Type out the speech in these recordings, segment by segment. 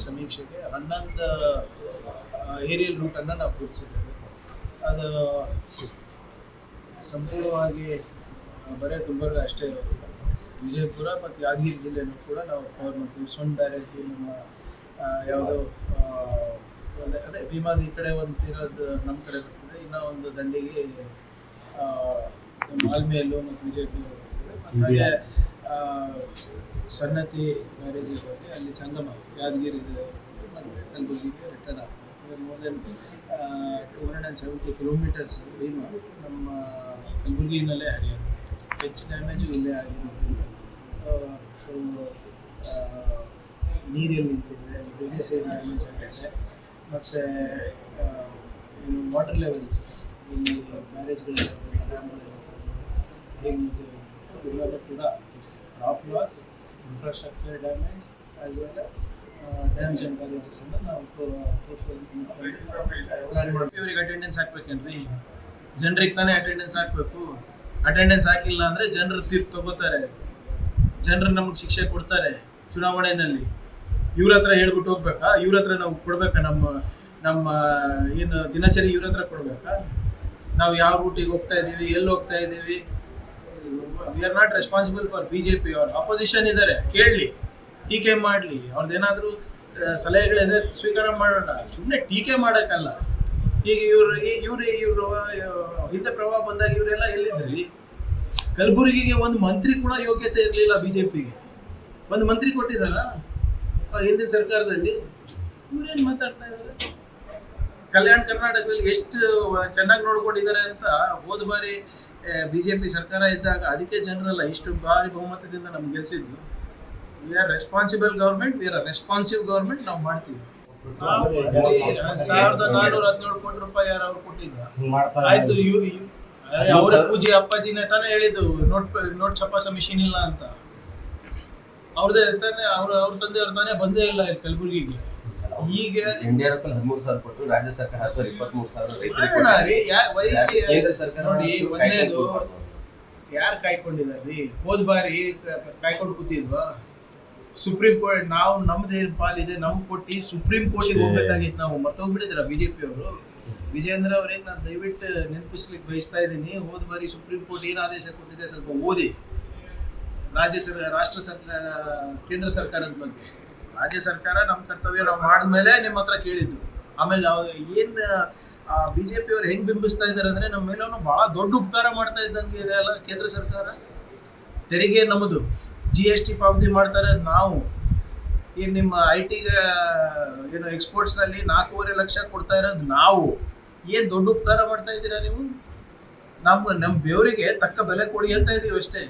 ಸಮೀಕ್ಷೆಗೆ ಹನ್ನೊಂದು ಏರಿಯಲ್ ರೂಟನ್ನು ನಾವು ಗುರುತಿಸಿದ್ದೇವೆ. ಅದು ಸಂಪೂರ್ಣವಾಗಿ ಬರೀ ಗುಲ್ಬರ್ಗ ಅಷ್ಟೇ ಇರೋದಿಲ್ಲ. ವಿಜಯಪುರ ಮತ್ತು ಯಾದಗಿರಿ ಜಿಲ್ಲೆಯೂ ಕೂಡ ನಾವು ಕವರ್ ಮಾಡ್ತೀವಿ. ಸೊಂಡ್ ಬ್ಯಾರೇಜು ನಮ್ಮ ಯಾವುದೋ ಅದೇ ಅದೇ ಭೀಮಾದ ಈ ಕಡೆ ಒಂದು ಇರೋದು ನಮ್ಮ ಕಡೆ ಬರ್ತದೆ. ಇನ್ನೂ ಒಂದು ದಂಡಿಗೆ ಆ, ಮಾಲ್ಮೇಲು ಮತ್ತು ವಿಜಯಪುರ ಬರ್ತದೆ. ಹಾಗೆ ಸನ್ನತಿ ಮ್ಯಾರೇಜಿಗೆ ಹೋಗಿ ಅಲ್ಲಿ ಸಂಗಮ ಯಾದಗಿರಿ ಇದೆ ಕಲ್ಬುರ್ಗಿಗೆ ರಿಟರ್ನ್ ಆಗ್ತದೆ. More than two hundred and seventy kilometres ಏನು ನಮ್ಮ ಕಲಬುರಗಿನಲ್ಲೇ ಹರಿಯೋದು. ಹೆಚ್ಚು ಡ್ಯಾಮೇಜು ಇಲ್ಲೇ ಆಗಿರೋದ್ರಿಂದ ಸೊ ನೀರಲ್ಲಿ ನಿಂತಿದೆ ಬ್ರಿಜಸ್ ಏನು ಡ್ಯಾಮೇಜ್ ಆಗಿದೆ. ಮತ್ತು ಏನು ವಾಟರ್ ಲೆವೆಲ್ಸ್ ಇಲ್ಲಿ ಬ್ಯಾರೇಜ್ಗಳಿರ್ಬೋದು ಡ್ಯಾಮ್ಗಳಿರ್ಬೋದು ಹೇಗೆ ಇವೆಲ್ಲ ಕೂಡ crop loss infrastructure damage as well dams and and ನಾವು ಇವ್ರಿಗೆ ಅಟೆಂಡೆನ್ಸ್ ಹಾಕ್ಬೇಕೇನ್ರಿ? ಜನರಿಗೆ ತಾನೇ ಅಟೆಂಡೆನ್ಸ್ ಹಾಕಬೇಕು. ಅಟೆಂಡೆನ್ಸ್ ಹಾಕಿಲ್ಲ ಅಂದರೆ ಜನರು ತೀರ್ಪು ತಗೋತಾರೆ. ಜನರು ನಮಗೆ ಶಿಕ್ಷೆ ಕೊಡ್ತಾರೆ ಚುನಾವಣೆಯಲ್ಲಿ ಇವ್ರ ಹತ್ರ ಹೇಳ್ಬಿಟ್ಟು ಹೋಗ್ಬೇಕಾ? ಇವ್ರ ಹತ್ರ ನಾವು ಕೊಡ್ಬೇಕಾ? ನಮ್ಮ ನಮ್ಮ, ಏನು ದಿನಚರಿ ಇವ್ರ ಹತ್ರ ಕೊಡ್ಬೇಕಾ? ನಾವು ಯಾವ ರೂಟಿಗೆ ಹೋಗ್ತಾ ಇದ್ದೀವಿ ಎಲ್ಲಿ ಹೋಗ್ತಾ ಇದ್ದೀವಿ we are not responsible for B J P ಅವ್ರು ಅಪೋಸಿಷನ್ ಇದ್ದಾರೆ. ಕೇಳಲಿ, ಟೀಕೆ ಮಾಡಲಿ. ಅವ್ರದ್ದೇನಾದರೂ ಸಲಹೆಗಳೇ ಸ್ವೀಕಾರ ಮಾಡೋಣ. ಸುಮ್ಮನೆ ಟೀಕೆ ಮಾಡೋಕ್ಕಲ್ಲ. ಈಗ ಇವರು ಇವ್ರು, ಇವರು ಹಿಂದೆ ಪ್ರಭಾವ ಬಂದಾಗ ಇವರೆಲ್ಲ ಎಲ್ಲಿದ್ರಿ? ಕಲಬುರಗಿಗೆ ಒಂದು ಮಂತ್ರಿ ಕೂಡ ಯೋಗ್ಯತೆ ಇರಲಿಲ್ಲ ಬಿ ಜೆ ಪಿಗೆ ಒಂದು ಮಂತ್ರಿ ಕೊಟ್ಟಿದ್ದಾರ ಹಿಂದಿನ ಸರ್ಕಾರದಲ್ಲಿ? ಇವ್ರೇನು ಮಾತಾಡ್ತಾ ಇದ್ದಾರೆ? ಕಲ್ಯಾಣ ಕರ್ನಾಟಕದಲ್ಲಿ ಎಷ್ಟು ಚೆನ್ನಾಗಿ ನೋಡ್ಕೊಂಡಿದ್ದಾರೆ ಅಂತ ಹೋದ ಬಾರಿ ಬಿ ಜೆ ಪಿ ಸರ್ಕಾರ ಇದ್ದಾಗ ಅದಕ್ಕೆ ಜನರಲ್ಲ ಇಷ್ಟು ಭಾರಿ ಬಹುಮತದಿಂದ ನಮ್ಗೆ ಗೆಲ್ಸಿದ್ದು. We are responsible government we are responsive government ನಾವು ಮಾಡ್ತೀವಿ. ಸಾವಿರದ ನಾನ್ನೂರ ಹದಿನೇಳು ಕೋಟಿ ರೂಪಾಯಿ ಯಾರು ಅವ್ರು ಕೊಟ್ಟಿದ್ದ? ಆಯ್ತು ಅವರ ಪೂಜೆ ಅಪ್ಪಾಜಿನೇ ತಾನೇ ಹೇಳಿದ್ದು ನೋಟ್ ನೋಟ್ ಚಪಾಸ ಮಿಷಿನ್ ಇಲ್ಲ ಅಂತ. ಅವ್ರದೇ ತಾನೇ ಅವ್ರ ಅವ್ರ ತಂದೆಯವ್ರ ತಾನೇ ಬಂದೇ ಇಲ್ಲಿ ಕಲಬುರಗಿಗೆ. ಈಗ ಯಡಿಯೂರಪ್ಪ ಹದಿಮೂರು ಸಾವಿರ ಕೊಟ್ಟು ರಾಜ್ಯ ಸರ್ಕಾರ ಹತ್ತು ಸಾವಿರ ಇಪ್ಪತ್ಮೂರು ಸಾವಿರ ಕೇಂದ್ರ ಸರ್ಕಾರ ನೋಡಿ ಒಂದೇದು. ಯಾರು ಕಾಯ್ಕೊಂಡಿದಾರ್ರಿ ಹೋದ ಬಾರಿ ಕಾಯ್ಕೊಂಡು ಕೂತಿದ್ವಾ. ಸುಪ್ರೀಂ ಕೋರ್ಟ್ ನಾವು ನಮ್ದು ಏನ್ ಪಾಲಿದೆ ನಮ್ ಕೊಟ್ಟು ಸುಪ್ರೀಂ ಕೋರ್ಟಿಗೆ ಹೋಗ್ಬೇಕಾಗಿತ್ತು. ನಾವು ಮರ್ತೋಗ್ಬಿಟ್ಟಿದ್ರ ಬಿಜೆಪಿ ಅವರು? ವಿಜೇಂದ್ರ ಅವ್ರಿಗೆ ನಾನು ದಯವಿಟ್ಟು ನೆನಪಿಸ್ಲಿಕ್ಕೆ ಬಯಸ್ತಾ ಇದ್ದೀನಿ. ಹೋದ ಬಾರಿ ಸುಪ್ರೀಂ ಕೋರ್ಟ್ ಏನು ಆದೇಶ ಕೊಟ್ಟಿದೆ ಸ್ವಲ್ಪ ಓದಿ. ರಾಜ್ಯ ಸರ್ಕಾರ ರಾಷ್ಟ್ರ ಸರ್ಕಾರ ಕೇಂದ್ರ ಸರ್ಕಾರದ ಬಗ್ಗೆ. ರಾಜ್ಯ ಸರ್ಕಾರ ನಮ್ಮ ಕರ್ತವ್ಯ ನಾವು ಮಾಡಿದ್ಮೇಲೆ ನಿಮ್ಮ ಹತ್ರ ಕೇಳಿದ್ದು. ಆಮೇಲೆ ನಾವು ಏನು ಬಿ ಜೆ ಪಿಯವ್ರು ಹೆಂಗೆ ಬಿಂಬಿಸ್ತಾ ಇದ್ದಾರೆ ಅಂದರೆ ನಮ್ಮ ಮೇಲೂ ಭಾಳ ದೊಡ್ಡ ಉಪಕಾರ ಮಾಡ್ತಾ ಇದ್ದಂಗೆ ಇದೆ ಅಲ್ಲ ಕೇಂದ್ರ ಸರ್ಕಾರ? ತೆರಿಗೆ ನಮ್ಮದು ಜಿ ಎಸ್ ಟಿ ಪಾವತಿ ಮಾಡ್ತಾರೆ. ನಾವು ಈ ನಿಮ್ಮ ಐ ಟಿಗೆ ಏನು ಎಕ್ಸ್ಪೋರ್ಟ್ಸ್ನಲ್ಲಿ ನಾಲ್ಕೂವರೆ ಲಕ್ಷ ಕೊಡ್ತಾ ಇರೋದು ನಾವು. ಏನು ದೊಡ್ಡ ಉಪಕಾರ ಮಾಡ್ತಾ ಇದ್ದೀರಾ ನೀವು? ನಮ್ಮ ನಮ್ಮ ಬೆವರಿಗೆ ತಕ್ಕ ಬೆಲೆ ಕೊಡಿ ಅಂತ ಇದೀವಿ ಅಷ್ಟೇ.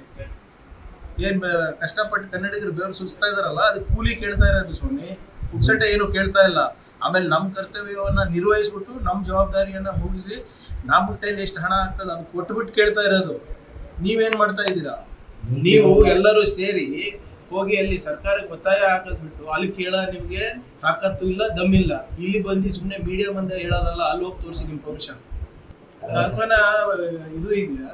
ಏನು ಕಷ್ಟಪಟ್ಟು ಕನ್ನಡಿಗರು ಬೆವರು ಸುಸ್ತಾ ಇದಾರಲ್ಲ ಅದು ಕೂಲಿ ಕೇಳ್ತಾ ಇರೋದು ಸ್ವಾಮಿ. ಪುಕ್ಸಟೆ ಏನು ಕೇಳ್ತಾ ಇಲ್ಲ. ಆಮೇಲೆ ನಮ್ಮ ಕರ್ತವ್ಯವನ್ನು ನಿರ್ವಹಿಸ್ಬಿಟ್ಟು ನಮ್ಮ ಜವಾಬ್ದಾರಿಯನ್ನು ಮುಗಿಸಿ ನಮ್ಮ ಕೈಲಿ ಎಷ್ಟು ಹಣ ಆಗ್ತದೆ ಅದು ಕೊಟ್ಬಿಟ್ಟು ಕೇಳ್ತಾ ಇರೋದು. ನೀವೇನು ಮಾಡ್ತಾ ಇದ್ದೀರಾ? ನೀವು ಎಲ್ಲರೂ ಸೇರಿ ಹೋಗಿ ಅಲ್ಲಿ ಸರ್ಕಾರಕ್ಕೆ ಒತ್ತಾಯ ಹಾಕಿದ್ಬಿಟ್ಟು ಅಲ್ಲಿ ಕೇಳ ನಿಮಗೆ ತಾಕತ್ತು ಇಲ್ಲ ದಮ್ಮಿಲ್ಲ ಇಲ್ಲಿ. ಬಂದು ಸುಮ್ಮನೆ ಮೀಡಿಯಾ ಬಂದ ಹೇಳೋದಲ್ಲ, ಅಲ್ಲಿ ಹೋಗಿ ತೋರಿಸಿ ನಿಮ್ಮ ಪೌರುಷ ಇದು ಇದೆಯಾ?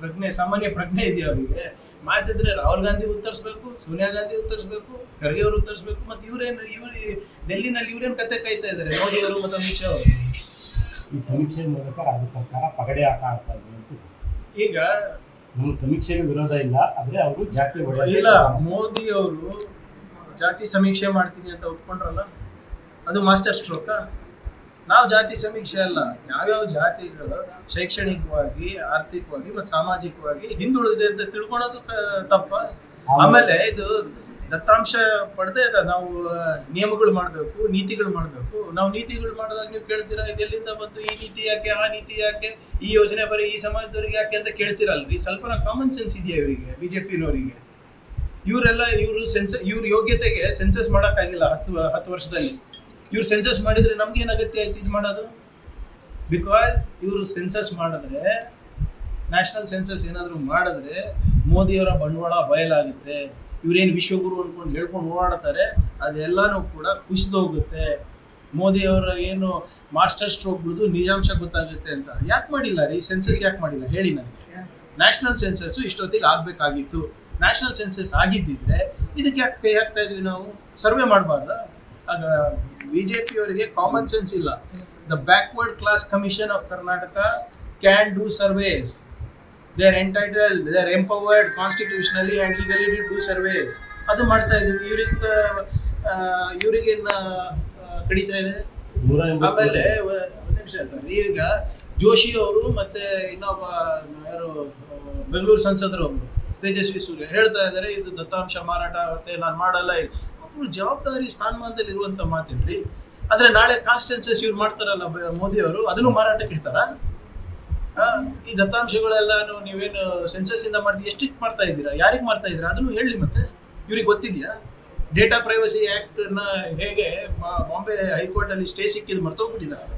ಪ್ರಜ್ಞೆ, ಸಾಮಾನ್ಯ ಪ್ರಜ್ಞೆ ಇದೆಯಾ ಅವರಿಗೆ? ಮಾತಿದ್ರೆ ರಾಹುಲ್ ಗಾಂಧಿ ಉತ್ತರಿಸ್ಬೇಕು ಸೋನಿಯಾ ಗಾಂಧಿ ಉತ್ತರಿಸ್ಬೇಕು ಖರ್ಗೆ ಅವರು ಉತ್ತರಿಸ್ಬೇಕು ಮತ್ತೆ ಇವ್ರೇನು ಇವ್ರು ಡೆಲ್ಲಿನಲ್ಲಿ ಇವರೇನು ಕತೆ ಕಾಯ್ತಾ ಇದ್ದಾರೆ ಮೋದಿ ಅವರು ಮತ್ತು ಅಮಿತ್ ಶಾ ಅವರು? ಈ ಸಮೀಕ್ಷೆ ಮೂಲಕ ರಾಜ್ಯ ಸರ್ಕಾರ ಪಗಡೆ ಆಟ ಆಡ್ತಾ ಇದೆ ಅಂತ ಈಗ ನಮ್ಮ ಸಮೀಕ್ಷೆಗೆ ವಿರೋಧ ಇಲ್ಲ ಆದ್ರೆ ಅವರು ಜಾತಿ ಇಲ್ಲ ಮೋದಿ ಅವರು ಜಾತಿ ಸಮೀಕ್ಷೆ ಮಾಡ್ತೀನಿ ಅಂತ ಒಪ್ಕೊಂಡ್ರಲ್ಲ ಅದು ಮಾಸ್ಟರ್ ಸ್ಟ್ರೋಕಾ? ನಾವು ಜಾತಿ ಸಮೀಕ್ಷೆ ಅಲ್ಲ. ಯಾವ್ಯಾವ ಜಾತಿಗಳು ಶೈಕ್ಷಣಿಕವಾಗಿ, ಆರ್ಥಿಕವಾಗಿ ಮತ್ತು ಸಾಮಾಜಿಕವಾಗಿ ಹಿಂದುಳಿದಿದೆ ಅಂತ ತಿಳ್ಕೊಳೋದು ತಪ್ಪ. ಆಮೇಲೆ ಇದು ದತ್ತಾಂಶ ಪಡೆದೇ ಇದೆ ನಾವು ನಿಯಮಗಳು ಮಾಡಬೇಕು, ನೀತಿಗಳು ಮಾಡಬೇಕು. ನಾವು ನೀತಿಗಳು ಮಾಡಿದಾಗ ನೀವು ಕೇಳ್ತೀರಾ ಇದೆಲ್ಲಿಂದ ಬಂತು, ಈ ನೀತಿ ಯಾಕೆ, ಆ ನೀತಿ ಯಾಕೆ, ಈ ಯೋಜನೆ ಬರೀ ಈ ಸಮಾಜದವ್ರಿಗೆ ಯಾಕೆ ಅಂತ ಕೇಳ್ತೀರಲ್ರಿ? ಸ್ವಲ್ಪ ಕಾಮನ್ ಸೆನ್ಸ್ ಇದೆಯಾ ಇವರಿಗೆ ಬಿ ಜೆ ಪಿನವರಿಗೆ ಇವರೆಲ್ಲ ಇವರು ಸೆನ್ಸ ಇವ್ರ ಯೋಗ್ಯತೆಗೆ ಸೆನ್ಸಸ್ ಮಾಡೋಕ್ಕಾಗಿಲ್ಲ ಹತ್ತು ಹತ್ತು ವರ್ಷದಲ್ಲಿ. ಇವ್ರು ಸೆನ್ಸಸ್ ಮಾಡಿದ್ರೆ ನಮ್ಗೆ ಏನಾಗುತ್ತೆ ಆಯ್ತು ಇದು ಮಾಡೋದು? ಬಿಕಾಸ್ ಇವರು ಸೆನ್ಸಸ್ ಮಾಡಿದ್ರೆ ನ್ಯಾಷನಲ್ ಸೆನ್ಸಸ್ ಏನಾದರೂ ಮಾಡಿದ್ರೆ ಮೋದಿಯವರ ಬಂಡವಾಳ ಬಯಲಾಗುತ್ತೆ ಇವರೇನು ವಿಶ್ವಗುರು ಅಂದ್ಕೊಂಡು ಹೇಳ್ಕೊಂಡು ಓಡಾಡ್ತಾರೆ, ಅದೆಲ್ಲನೂ ಕೂಡ ಕುಸಿದೋಗುತ್ತೆ. ಮೋದಿಯವರ ಏನು ಮಾಸ್ಟರ್ ಸ್ಟ್ರೋಕ್ ಬಿಡೋದು ನಿಜಾಂಶ ಗೊತ್ತಾಗುತ್ತೆ ಅಂತ. ಯಾಕೆ ಮಾಡಿಲ್ಲ ರೀ? ಸೆನ್ಸಸ್ ಯಾಕೆ ಮಾಡಿಲ್ಲ? ಹೇಳಿ ನನಗೆ. ನ್ಯಾಷನಲ್ ಸೆನ್ಸಸ್ಸು ಇಷ್ಟೊತ್ತಿಗೆ ಆಗಬೇಕಾಗಿತ್ತು. ನ್ಯಾಷನಲ್ ಸೆನ್ಸಸ್ ಆಗಿದ್ದಿದ್ರೆ ಇದಕ್ಕೆ ಯಾಕೆ ಕೈ ಹಾಕ್ತಾ ಇದ್ವಿ ನಾವು? ಸರ್ವೆ ಮಾಡಬಾರ್ದ? ಆಗ ಬಿಜೆಪಿ ಅವರಿಗೆ ಕಾಮನ್ ಸೆನ್ಸ್ ಇಲ್ಲ the backward class commission of Karnataka can do surveys they are entitled they are empowered constitutionally and legally do surveys ಅದು ಮಾಡ್ತಾ ಇದ್ದೀವಿ ಇವ್ರಿಗೆ ಇವ್ರಿಗೇನ ಕಡಿತಾ ಇದೆ. ಆಮೇಲೆ ಒಂದು ಒಂದ್ ನಿಮಿಷ ಸರ್. ಈಗ ಜೋಶಿ ಅವರು ಮತ್ತೆ ಇನ್ನೊಬ್ಬ ಯಾರು ಬೆಂಗಳೂರು ಸಂಸದರು ಅವರು ತೇಜಸ್ವಿ ಸೂರ್ಯ ಹೇಳ್ತಾ ಇದ್ದಾರೆ ಇದು ದತ್ತಾಂಶ ಮಾರಾಟ ಮತ್ತೆ ನಾನು ಮಾಡಲ್ಲ ಒಬ್ರು ಜವಾಬ್ದಾರಿ ಸ್ಥಾನಮಾನದಲ್ಲಿ ಇರುವಂತ ಮಾತೇನ್ರಿ? ಆದ್ರೆ ನಾಳೆ ಕಾಸ್ಟ್ ಸೆನ್ಸಸ್ ಇವ್ರು ಮಾಡ್ತಾರಲ್ಲ ಮೋದಿ ಅವರು ಅದನ್ನು ಮಾರಾಟಕ್ಕೆ ಇಡ್ತಾರ? ಈ ದತ್ತಾಂಶಗಳೆಲ್ಲ ನೀವೇನು ಸೆನ್ಸಸ್ ಇಂದ ಮಾಡಿ ಎಷ್ಟಕ್ಕೆ ಮಾಡ್ತಾ ಇದ್ದೀರಾ? ಯಾರಿಗೆ ಮಾಡ್ತಾ ಇದ್ದೀರಾ? ಅದನ್ನು ಹೇಳಿ ಮತ್ತೆ. ಇವ್ರಿಗೆ ಗೊತ್ತಿದ್ಯಾ? ಡೇಟಾ ಪ್ರೈವಸಿ ಆಕ್ಟ್ನ ಹೇಗೆ ಬಾಂಬೆ ಹೈಕೋರ್ಟ್ ಅಲ್ಲಿ ಸ್ಟೇ ಸಿಕ್ಕಿದ್ ಮರ್ತೋಗ್ಬಿಟ್ಟಿದ್ದಾರೆ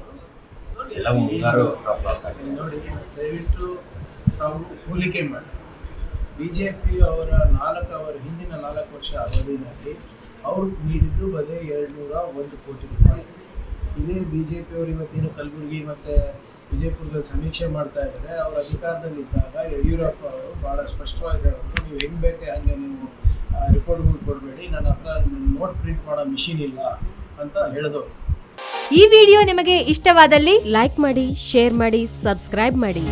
ಆಗಿದೆ. ನೋಡಿ ದಯವಿಟ್ಟು ತಾವು ಹೋಲಿಕೆ ಮಾಡಿ. ಬಿ ಜೆ ಪಿ ಅವರ ನಾಲ್ಕು ಅವರ ಹಿಂದಿನ ನಾಲ್ಕು ವರ್ಷ ಅವಧಿನಲ್ಲಿ ಅವರು ನೀಡಿದ್ದು ಬದೇ ಎರಡುನೂರ ಒಂದು ಕೋಟಿ ರೂಪಾಯಿ. ಇದೇ ಬಿ ಜೆ ಪಿ ಅವರು ಇವತ್ತೇನು ಕಲಬುರಗಿ ಮತ್ತು ವಿಜಯಪುರದಲ್ಲಿ ಸಮೀಕ್ಷೆ ಮಾಡ್ತಾ ಇದ್ದಾರೆ. ಅವ್ರ ಅಧಿಕಾರದಲ್ಲಿದ್ದಾಗ ಯಡಿಯೂರಪ್ಪ ಅವರು ಭಾಳ ಸ್ಪಷ್ಟವಾಗಿ ಹೇಳಿದ್ರು, ನೀವು ಹೆಂಗೆ ಬೇಕೆ ಹಾಗೆ ನೀವು ರಿಪೋರ್ಟ್ಗಳು ಕೊಡಬೇಡಿ. ನನ್ನ ಹತ್ರ ನೋಟ್ ಪ್ರಿಂಟ್ ಮಾಡೋ ಮಿಷಿನ್ ಇಲ್ಲ ಅಂತ ಹೇಳಿದವರು. ಈ ವಿಡಿಯೋ ನಿಮಗೆ ಇಷ್ಟವಾದಲ್ಲಿ ಲೈಕ್ ಮಾಡಿ, ಶೇರ್ ಮಾಡಿ, ಸಬ್ಸ್ಕ್ರೈಬ್ ಮಾಡಿ.